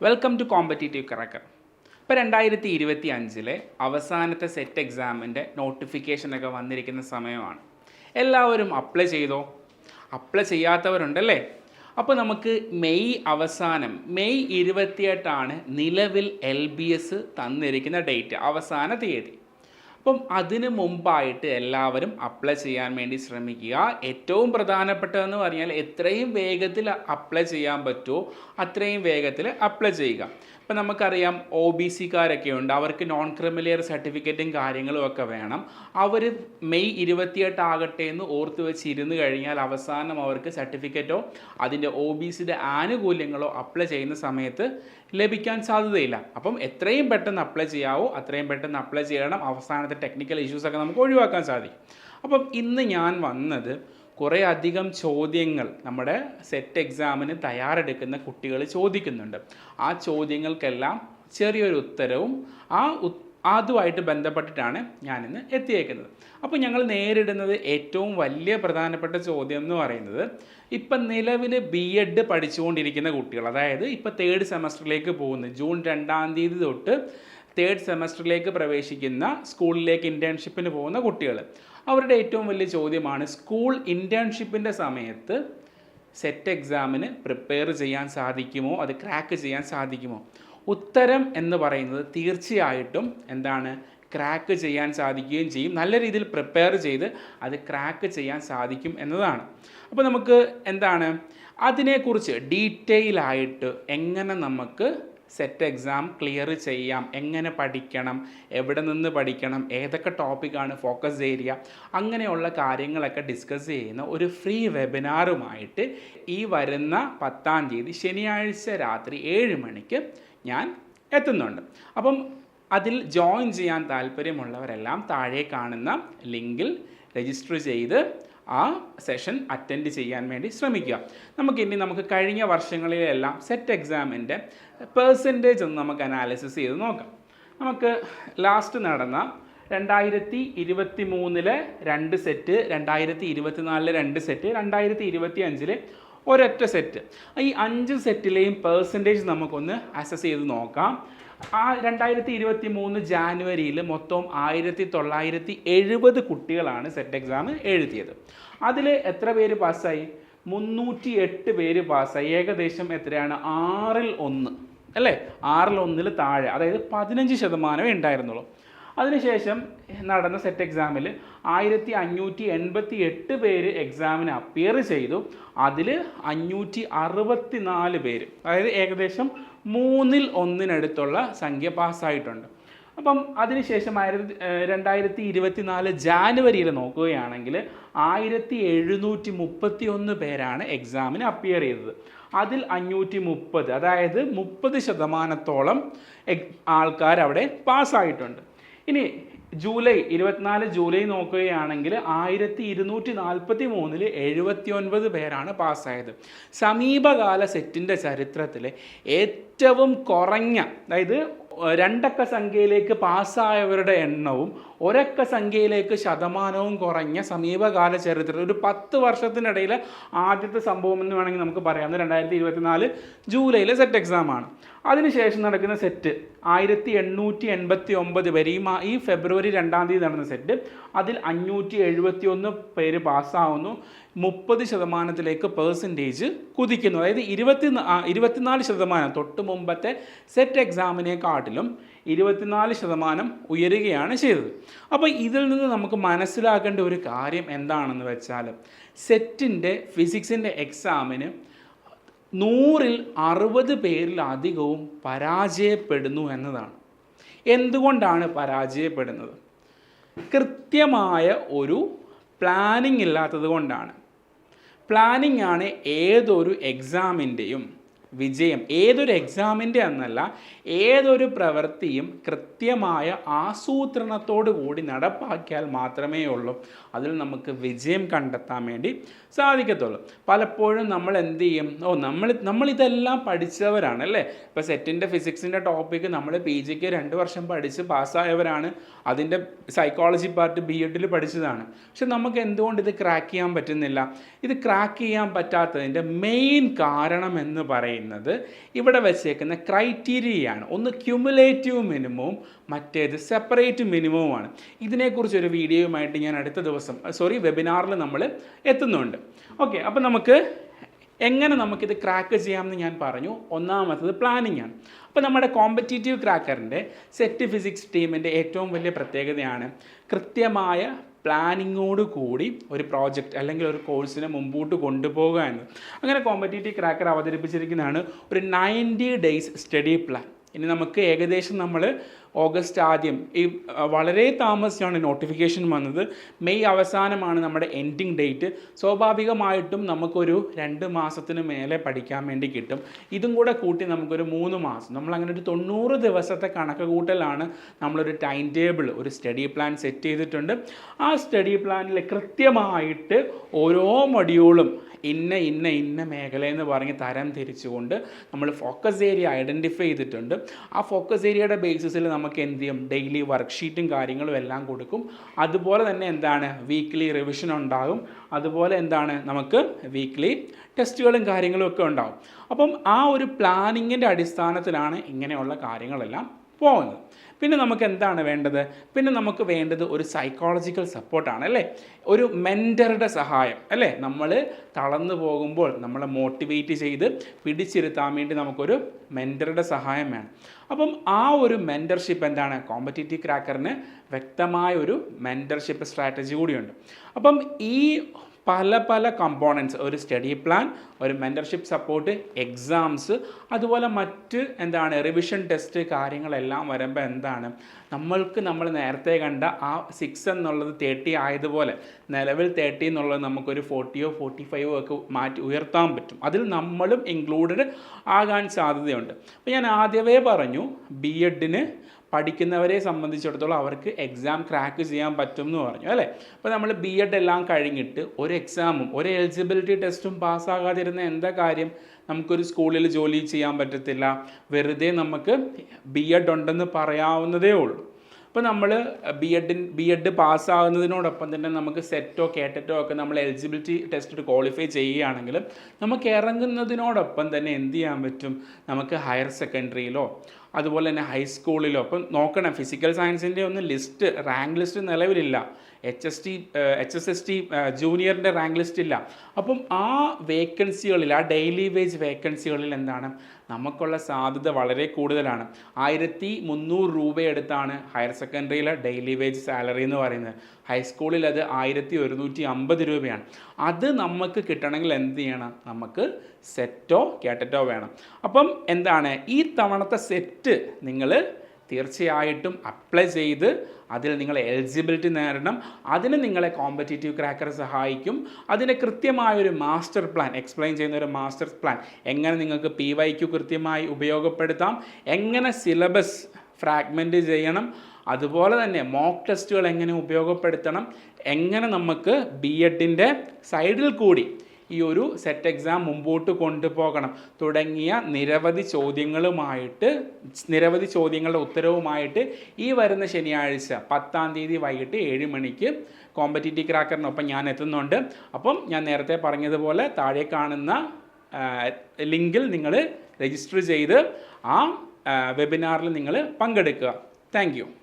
Welcome to competitive കറക്കർ ഇപ്പോൾ രണ്ടായിരത്തി ഇരുപത്തി അഞ്ചിലെ അവസാനത്തെ സെറ്റ് എക്സാമിന്റെ നോട്ടിഫിക്കേഷനൊക്കെ വന്നിരിക്കുന്ന സമയമാണ്. എല്ലാവരും അപ്ലൈ ചെയ്തോ? അപ്ലൈ ചെയ്യാത്തവരുണ്ടല്ലേ? അപ്പോൾ നമുക്ക് മെയ് അവസാനം മെയ് ഇരുപത്തിയെട്ടാണ് നിലവിൽ എൽ ബി എസ് തന്നിരിക്കുന്ന ഡേറ്റ് അവസാന തീയതി. അപ്പം അതിന് മുമ്പായിട്ട് എല്ലാവരും അപ്ലൈ ചെയ്യാൻ വേണ്ടി ശ്രമിക്കുക. ഏറ്റവും പ്രധാനപ്പെട്ടതെന്ന് പറഞ്ഞാൽ എത്രയും വേഗത്തിൽ അപ്ലൈ ചെയ്യാൻ പറ്റുമോ അത്രയും വേഗത്തിൽ അപ്ലൈ ചെയ്യുക. ഇപ്പം നമുക്കറിയാം ഒ ബി സിക്കാരൊക്കെ ഉണ്ട്. അവർക്ക് നോൺ ക്രിമിലിയർ സർട്ടിഫിക്കറ്റും കാര്യങ്ങളും ഒക്കെ വേണം. അവർ മെയ് ഇരുപത്തിയെട്ട് ആകട്ടെ എന്ന് ഓർത്ത് വെച്ച് ഇരുന്ന് കഴിഞ്ഞാൽ അവസാനം അവർക്ക് സർട്ടിഫിക്കറ്റോ അതിന്റെ ഒ ബി സിയുടെ ആനുകൂല്യങ്ങളോ അപ്ലൈ ചെയ്യുന്ന സമയത്ത് ലഭിക്കാൻ സാധ്യതയില്ല. അപ്പം എത്രയും പെട്ടെന്ന് അപ്ലൈ ചെയ്യാവോ അത്രയും പെട്ടെന്ന് അപ്ലൈ ചെയ്യണം. അവസാനത്തെ ടെക്നിക്കൽ ഇഷ്യൂസൊക്കെ നമുക്ക് ഒഴിവാക്കാൻ സാധിക്കും. അപ്പം ഇന്ന് ഞാൻ വന്നത് കുറേ അധികം ചോദ്യങ്ങൾ നമ്മുടെ സെറ്റ് എക്സാമിന് തയ്യാറെടുക്കുന്ന കുട്ടികൾ ചോദിക്കുന്നുണ്ട്. ആ ചോദ്യങ്ങൾക്കെല്ലാം ചെറിയൊരു ഉത്തരവും ആ അതുമായിട്ട് ബന്ധപ്പെട്ടിട്ടാണ് ഞാനിന്ന് എത്തിയേക്കുന്നത്. അപ്പോൾ ഞങ്ങൾ നേരിടുന്നത് ഏറ്റവും വലിയ പ്രധാനപ്പെട്ട ചോദ്യം എന്ന് പറയുന്നത് ഇപ്പം നിലവിൽ ബി എഡ് പഠിച്ചുകൊണ്ടിരിക്കുന്ന കുട്ടികൾ അതായത് ഇപ്പം തേർഡ് സെമസ്റ്ററിലേക്ക് പോകുന്നു. ജൂൺ രണ്ടാം തീയതി തൊട്ട് തേർഡ് സെമസ്റ്ററിലേക്ക് പ്രവേശിക്കുന്ന സ്കൂളിലേക്ക് ഇന്റേൺഷിപ്പിന് പോകുന്ന കുട്ടികൾ. അവരുടെ ഏറ്റവും വലിയ ചോദ്യമാണ് സ്കൂൾ ഇന്റേൺഷിപ്പിന്റെ സമയത്ത് സെറ്റ് എക്സാമിന് പ്രിപ്പയർ ചെയ്യാൻ സാധിക്കുമോ? അത് ക്രാക്ക് ചെയ്യാൻ സാധിക്കുമോ? ഉത്തരം എന്ന് പറയുന്നത് തീർച്ചയായിട്ടും എന്താണ്? ക്രാക്ക് ചെയ്യാൻ സാധിക്കുകയും ചെയ്യും. നല്ല രീതിയിൽ പ്രിപ്പയർ ചെയ്ത് അത് ക്രാക്ക് ചെയ്യാൻ സാധിക്കും എന്നതാണ്. അപ്പോൾ നമുക്ക് എന്താണ്? അതിനെക്കുറിച്ച് ഡീറ്റെയിൽ ആയിട്ട് എങ്ങനെ നമുക്ക് സെറ്റ് എക്സാം ക്ലിയർ ചെയ്യാം. എങ്ങനെ പഠിക്കണം? എവിടെ നിന്ന് പഠിക്കണം? ഏതൊക്കെ ടോപ്പിക്കാണ് ഫോക്കസ് ഏരിയ അങ്ങനെയുള്ള കാര്യങ്ങളൊക്കെ ഡിസ്കസ് ചെയ്യുന്ന ഒരു ഫ്രീ വെബിനാറുമായിട്ട് ഈ വരുന്ന പത്താം തീയതി ശനിയാഴ്ച രാത്രി ഏഴ് മണിക്ക് ഞാൻ എത്തുന്നുണ്ട്. അപ്പം അതിൽ ജോയിൻ ചെയ്യാൻ താല്പര്യമുള്ളവരെല്ലാം താഴെ കാണുന്ന ലിങ്കിൽ രജിസ്റ്റർ ചെയ്ത് ആ സെഷൻ അറ്റൻഡ് ചെയ്യാൻ വേണ്ടി ശ്രമിക്കുക. നമുക്കിനി നമുക്ക് കഴിഞ്ഞ വർഷങ്ങളിലെല്ലാം സെറ്റ് എക്സാമിന്റെ പേഴ്സന്റേജ് ഒന്ന് നമുക്ക് അനാലിസിസ് ചെയ്ത് നോക്കാം. നമുക്ക് ലാസ്റ്റ് നടന്ന രണ്ടായിരത്തി ഇരുപത്തി മൂന്നിലെ രണ്ട് സെറ്റ് രണ്ടായിരത്തി ഇരുപത്തിനാലിലെ രണ്ട് സെറ്റ് രണ്ടായിരത്തി ഇരുപത്തി അഞ്ചിലെ ഒരൊറ്റ സെറ്റ് ഈ അഞ്ച് സെറ്റിലെയും പേഴ്സന്റേജ് നമുക്കൊന്ന് അസസ് ചെയ്ത് നോക്കാം. ആ രണ്ടായിരത്തി ഇരുപത്തി മൂന്ന് ജാനുവരിയിൽ മൊത്തം ആയിരത്തി തൊള്ളായിരത്തി എഴുപത് കുട്ടികളാണ് സെറ്റ് എക്സാം എഴുതിയത്. അതിൽ എത്ര പേര് പാസ്സായി? മുന്നൂറ്റി എട്ട് പേര് പാസ്സായി. ഏകദേശം എത്രയാണ്? ആറിൽ ഒന്ന്. അല്ലേ? ആറിൽ ഒന്നിൽ താഴെ. അതായത് പതിനഞ്ച് ശതമാനമേ ഉണ്ടായിരുന്നുള്ളൂ. അതിനുശേഷം നടന്ന സെറ്റ് എക്സാമിൽ ആയിരത്തി അഞ്ഞൂറ്റി എൺപത്തി എട്ട് പേര് എക്സാമിന് അപ്പിയർ ചെയ്തു. അതിൽ അഞ്ഞൂറ്റി അറുപത്തി നാല് പേര് അതായത് ഏകദേശം മൂന്നിൽ ഒന്നിനടുത്തുള്ള സംഖ്യ പാസ്സായിട്ടുണ്ട് അപ്പം അതിനുശേഷം ആയിരത്തി രണ്ടായിരത്തി ഇരുപത്തി നാല് ജാനുവരിയിൽ നോക്കുകയാണെങ്കിൽ ആയിരത്തി എഴുന്നൂറ്റി മുപ്പത്തി ഒന്ന് പേരാണ് എക്സാമിന് അപ്പിയർ ചെയ്തത്. അതിൽ അഞ്ഞൂറ്റി മുപ്പത് അതായത് മുപ്പത് ശതമാനത്തോളം ആൾക്കാർ അവിടെ പാസ്സായിട്ടുണ്ട് ഇനി ജൂലൈ ഇരുപത്തിനാല് ജൂലൈ നോക്കുകയാണെങ്കിൽ ആയിരത്തി ഇരുന്നൂറ്റി നാൽപ്പത്തി മൂന്നിൽ എഴുപത്തി ഒൻപത് പേരാണ് പാസ്സായത്. സമീപകാല സെറ്റിന്റെ ചരിത്രത്തിലെ ഏറ്റവും കുറഞ്ഞ അതായത് രണ്ടക്ക സംഖ്യയിലേക്ക് പാസ്സായവരുടെ എണ്ണവും ഒരക്ക സംഖ്യയിലേക്ക് ശതമാനവും കുറഞ്ഞ സമീപകാല ചരിത്രത്തിൽ ഒരു പത്ത് വർഷത്തിനിടയിൽ ആദ്യത്തെ സംഭവം എന്ന് വേണമെങ്കിൽ നമുക്ക് പറയാം. രണ്ടായിരത്തി ഇരുപത്തിനാല് ജൂലൈയിലെ സെറ്റ് എക്സാമാണ് അതിനുശേഷം നടക്കുന്ന സെറ്റ് ആയിരത്തി എണ്ണൂറ്റി എൺപത്തി ഒമ്പത് വരെ ഈ ഈ ഫെബ്രുവരി രണ്ടാം തീയതി നടന്ന സെറ്റ് അതിൽ അഞ്ഞൂറ്റി എഴുപത്തി ഒന്ന് പേര് പാസ്സാവുന്നു. മുപ്പത് ശതമാനത്തിലേക്ക് പേഴ്സന്റേജ് കുതിക്കുന്നു. അതായത് ഇരുപത്തി ഇരുപത്തിനാല് ശതമാനം തൊട്ട് മുമ്പത്തെ സെറ്റ് എക്സാമിനെക്കാട്ടിലും ഇരുപത്തിനാല് ശതമാനം ഉയരുകയാണ് ചെയ്തത്. അപ്പോൾ ഇതിൽ നിന്ന് നമുക്ക് മനസ്സിലാക്കേണ്ട ഒരു കാര്യം എന്താണെന്ന് വെച്ചാൽ സെറ്റിന്റെ ഫിസിക്സിന്റെ എക്സാമിന് നൂറിൽ അറുപത് പേരിലധികവും പരാജയപ്പെടുന്നു എന്നതാണ്. എന്തുകൊണ്ടാണ് പരാജയപ്പെടുന്നത്? കൃത്യമായ ഒരു പ്ലാനിങ് ഇല്ലാത്തത് കൊണ്ടാണ്. പ്ലാനിങ് ആണ് ഏതൊരു എക്സാമിന്റെയും വിജയം ഏതൊരു എക്സാമിന്റെ എന്നല്ല ഏതൊരു പ്രവൃത്തിയും കൃത്യമായ ആസൂത്രണത്തോടു കൂടി നടപ്പാക്കിയാൽ മാത്രമേ ഉള്ളൂ. അതിൽ നമുക്ക് വിജയം കണ്ടെത്താൻ വേണ്ടി സാധിക്കത്തുള്ളൂ. പലപ്പോഴും നമ്മൾ എന്ത് ചെയ്യും? ഓ നമ്മൾ നമ്മളിതെല്ലാം പഠിച്ചവരാണ് അല്ലേ? ഇപ്പോൾ സെറ്റിന്റെ ഫിസിക്സിന്റെ ടോപ്പിക്ക് നമ്മൾ പി ജിക്ക് രണ്ട് വർഷം പഠിച്ച് പാസ്സായവരാണ്. അതിന്റെ സൈക്കോളജി പാർട്ട് ബി എഡിൽ പഠിച്ചതാണ്. പക്ഷെ നമുക്ക് എന്തുകൊണ്ട് ഇത് ക്രാക്ക് ചെയ്യാൻ പറ്റുന്നില്ല? ഇത് ക്രാക്ക് ചെയ്യാൻ പറ്റാത്തതിന്റെ മെയിൻ കാരണം എന്ന് പറയുന്നത് പറയുന്നത് ഇവിടെ വെച്ചേക്കുന്ന ക്രൈറ്റീരിയയാണ്. ഒന്ന് ക്യുമുലേറ്റീവ് മിനിമവും മറ്റേത് സെപ്പറേറ്റ് മിനിമവുമാണ് ഇതിനെക്കുറിച്ച് ഒരു വീഡിയോയുമായിട്ട് ഞാൻ അടുത്ത ദിവസം സോറി വെബിനാറിൽ നമ്മൾ എത്തുന്നുണ്ട്. ഓക്കെ അപ്പോൾ നമുക്ക് എങ്ങനെ നമുക്കിത് ക്രാക്ക് ചെയ്യാമെന്ന് ഞാൻ പറഞ്ഞു. ഒന്നാമത്തത് പ്ലാനിങ് ആണ്. അപ്പോൾ നമ്മുടെ കോമ്പറ്റീറ്റീവ് ക്രാക്കറിന്റെ സെറ്റ് ഫിസിക്സ് ടീമിന്റെ ഏറ്റവും വലിയ പ്രത്യേകതയാണ് കൃത്യമായ പ്ലാനിങ്ങോട് കൂടി ഒരു പ്രോജക്റ്റ് അല്ലെങ്കിൽ ഒരു കോഴ്സിനെ മുമ്പോട്ട് കൊണ്ടുപോകുക എന്ന് അങ്ങനെ കോമ്പറ്റേറ്റീവ് ക്രാക്കർ അവതരിപ്പിച്ചിരിക്കുന്നതാണ് ഒരു നയന്റി ഡേയ്സ് സ്റ്റഡി പ്ലാൻ ഇനി നമുക്ക് ഏകദേശം നമ്മൾ ഓഗസ്റ്റ് ആദ്യം. ഈ വളരെ താമസിച്ചാണ് നോട്ടിഫിക്കേഷൻ വന്നത്. മെയ് അവസാനമാണ് നമ്മുടെ എൻഡിങ് ഡേറ്റ് സ്വാഭാവികമായിട്ടും നമുക്കൊരു രണ്ട് മാസത്തിന് മേലെ പഠിക്കാൻ വേണ്ടി കിട്ടും. ഇതും കൂടെ കൂട്ടി നമുക്കൊരു മൂന്ന് മാസം. നമ്മൾ അങ്ങനെ ഒരു തൊണ്ണൂറ് ദിവസത്തെ കണക്ക് കൂട്ടലാണ് നമ്മളൊരു ടൈം ടേബിൾ ഒരു സ്റ്റഡി പ്ലാൻ സെറ്റ് ചെയ്തിട്ടുണ്ട്. ആ സ്റ്റഡി പ്ലാനിൽ കൃത്യമായിട്ട് ഓരോ മൊഡ്യൂളും ഇന്ന ഇന്ന ഇന്ന മേഖലയെന്ന് പറഞ്ഞ് തരം തിരിച്ചുകൊണ്ട് നമ്മൾ ഫോക്കസ് ഏരിയ ഐഡന്റിഫൈ ചെയ്തിട്ടുണ്ട്. ആ ഫോക്കസ് ഏരിയയുടെ ബേസിസിൽ നമുക്ക് എന്ത് ചെയ്യും? ഡെയിലി വർക്ക്ഷീറ്റും കാര്യങ്ങളും എല്ലാം കൊടുക്കും. അതുപോലെ തന്നെ എന്താണ്? വീക്ക്ലി റിവിഷൻ ഉണ്ടാകും. അതുപോലെ എന്താണ്? നമുക്ക് വീക്ക്ലി ടെസ്റ്റുകളും കാര്യങ്ങളും ഒക്കെ ഉണ്ടാകും അപ്പം ആ ഒരു പ്ലാനിങ്ങിന്റെ അടിസ്ഥാനത്തിലാണ് ഇങ്ങനെയുള്ള കാര്യങ്ങളെല്ലാം പോകുന്നത്. പിന്നെ നമുക്ക് എന്താണ് വേണ്ടത്? പിന്നെ നമുക്ക് വേണ്ടത് ഒരു സൈക്കോളജിക്കൽ സപ്പോർട്ടാണ് അല്ലേ? ഒരു മെന്ററുടെ സഹായം അല്ലേ? നമ്മൾ തളർന്നു പോകുമ്പോൾ നമ്മളെ മോട്ടിവേറ്റ് ചെയ്ത് പിടിച്ചിരുത്താൻ വേണ്ടി നമുക്കൊരു മെന്ററുടെ സഹായം വേണം. അപ്പം ആ ഒരു മെന്റർഷിപ്പ് എന്താണ്? കോമ്പറ്റേറ്റീവ് ക്രാക്കറിന് വ്യക്തമായ ഒരു മെന്റർഷിപ്പ് സ്ട്രാറ്റജി കൂടിയുണ്ട്. അപ്പം ഈ പല പല കമ്പോണൻസ് ഒരു സ്റ്റഡി പ്ലാൻ ഒരു മെന്റർഷിപ്പ് സപ്പോർട്ട് എക്സാംസ് അതുപോലെ മറ്റ് എന്താണ് റിവിഷൻ ടെസ്റ്റ് കാര്യങ്ങളെല്ലാം വരുമ്പോൾ എന്താണ് നമ്മൾക്ക് നമ്മൾ നേരത്തെ കണ്ട ആ സിക്സ് എന്നുള്ളത് തേർട്ടി ആയതുപോലെ നിലവിൽ തേർട്ടി എന്നുള്ളത് നമുക്കൊരു ഫോർട്ടിയോ ഫോർട്ടി ഫൈവോ ഒക്കെ മാറ്റി ഉയർത്താൻ പറ്റും. അതിൽ നമ്മളും ഇൻക്ലൂഡഡ് ആകാൻ സാധ്യതയുണ്ട്. അപ്പോൾ ഞാൻ ആദ്യമേ പറഞ്ഞു ബി എഡിന് പഠിക്കുന്നവരെ സംബന്ധിച്ചിടത്തോളം അവർക്ക് എക്സാം ക്രാക്ക് ചെയ്യാൻ പറ്റും എന്ന് പറഞ്ഞു അല്ലേ? അപ്പോൾ നമ്മൾ ബി എഡ് എല്ലാം കഴിഞ്ഞിട്ട് ഒരു എക്സാമും ഒരു എലിജിബിലിറ്റി ടെസ്റ്റും പാസ്സാകാതിരുന്ന എന്താ കാര്യം? നമുക്കൊരു സ്കൂളിൽ ജോലി ചെയ്യാൻ പറ്റത്തില്ല. വെറുതെ നമുക്ക് ബി എഡ് ഉണ്ടെന്ന് പറയാവുന്നതേ ഉള്ളൂ. അപ്പോൾ നമ്മൾ ബി എഡിൻ ബി എഡ് പാസ്സാകുന്നതിനോടൊപ്പം തന്നെ നമുക്ക് സെറ്റോ കേട്ടറ്റോ ഒക്കെ നമ്മൾ എലിജിബിലിറ്റി ടെസ്റ്റ് ക്വാളിഫൈ ചെയ്യുകയാണെങ്കിൽ നമുക്ക് ഇറങ്ങുന്നതിനോടൊപ്പം തന്നെ എന്ത് ചെയ്യാൻ പറ്റും? നമുക്ക് ഹയർ സെക്കൻഡറിയിലോ അതുപോലെ തന്നെ ഹൈസ്കൂളിലോ അപ്പം നോക്കണം ഫിസിക്കൽ സയൻസിന്റെ ഒന്നും ലിസ്റ്റ് റാങ്ക് ലിസ്റ്റ് നിലവിലില്ല. H S T H S S T ജൂനിയറിന്റെ rank list ഇല്ല. അപ്പം ആ വേക്കൻസികളിൽ ആ ഡെയിലി വേജ് വേക്കൻസികളിൽ എന്താണ്? നമുക്കുള്ള സാധ്യത വളരെ കൂടുതലാണ്. ആയിരത്തി മുന്നൂറ് രൂപയെടുത്താണ് ഹയർ സെക്കൻഡറിയിലെ ഡെയിലി വേജ് സാലറി എന്ന് പറയുന്നത്. ഹൈസ്കൂളിൽ അത് ആയിരത്തി ഒരുന്നൂറ്റി അമ്പത് രൂപയാണ്. അത് നമുക്ക് കിട്ടണമെങ്കിൽ എന്ത് ചെയ്യണം? നമുക്ക് സെറ്റോ കേട്ടറ്റോ വേണം. അപ്പം എന്താണ്? ഈ തവണത്തെ സെറ്റ് നിങ്ങൾ തീർച്ചയായിട്ടും അപ്ലൈ ചെയ്ത് അതിൽ നിങ്ങൾ എലിജിബിലിറ്റി നേടണം. അതിന് നിങ്ങളെ കോമ്പറ്റേറ്റീവ് ക്രാക്കർ സഹായിക്കും. അതിന് കൃത്യമായൊരു മാസ്റ്റർ പ്ലാൻ എക്സ്പ്ലെയിൻ ചെയ്യുന്ന ഒരു മാസ്റ്റർ പ്ലാൻ എങ്ങനെ നിങ്ങൾക്ക് പി വൈക്ക് കൃത്യമായി ഉപയോഗപ്പെടുത്താം. എങ്ങനെ സിലബസ് ഫ്രാഗ്മെന്റ് ചെയ്യണം. അതുപോലെ തന്നെ മോക്ക് ടെസ്റ്റുകൾ എങ്ങനെ ഉപയോഗപ്പെടുത്തണം. എങ്ങനെ നമുക്ക് ബി എഡിന്റെ സൈഡിൽ കൂടി ഈ ഒരു സെറ്റ് എക്സാം മുമ്പോട്ട് കൊണ്ടുപോകണം. തുടങ്ങിയ നിരവധി ചോദ്യങ്ങളുമായിട്ട് നിരവധി ചോദ്യങ്ങളുടെ ഉത്തരവുമായിട്ട് ഈ വരുന്ന ശനിയാഴ്ച പത്താം തീയതി വൈകിട്ട് ഏഴ് മണിക്ക് കോമ്പറ്റീറ്റീവ് ക്രാക്കറിനൊപ്പം ഞാൻ എത്തുന്നുണ്ട്. അപ്പം ഞാൻ നേരത്തെ പറഞ്ഞതുപോലെ താഴെ കാണുന്ന ലിങ്കിൽ നിങ്ങൾ രജിസ്റ്റർ ചെയ്ത് ആ വെബിനാറിൽ നിങ്ങൾ പങ്കെടുക്കുക. താങ്ക്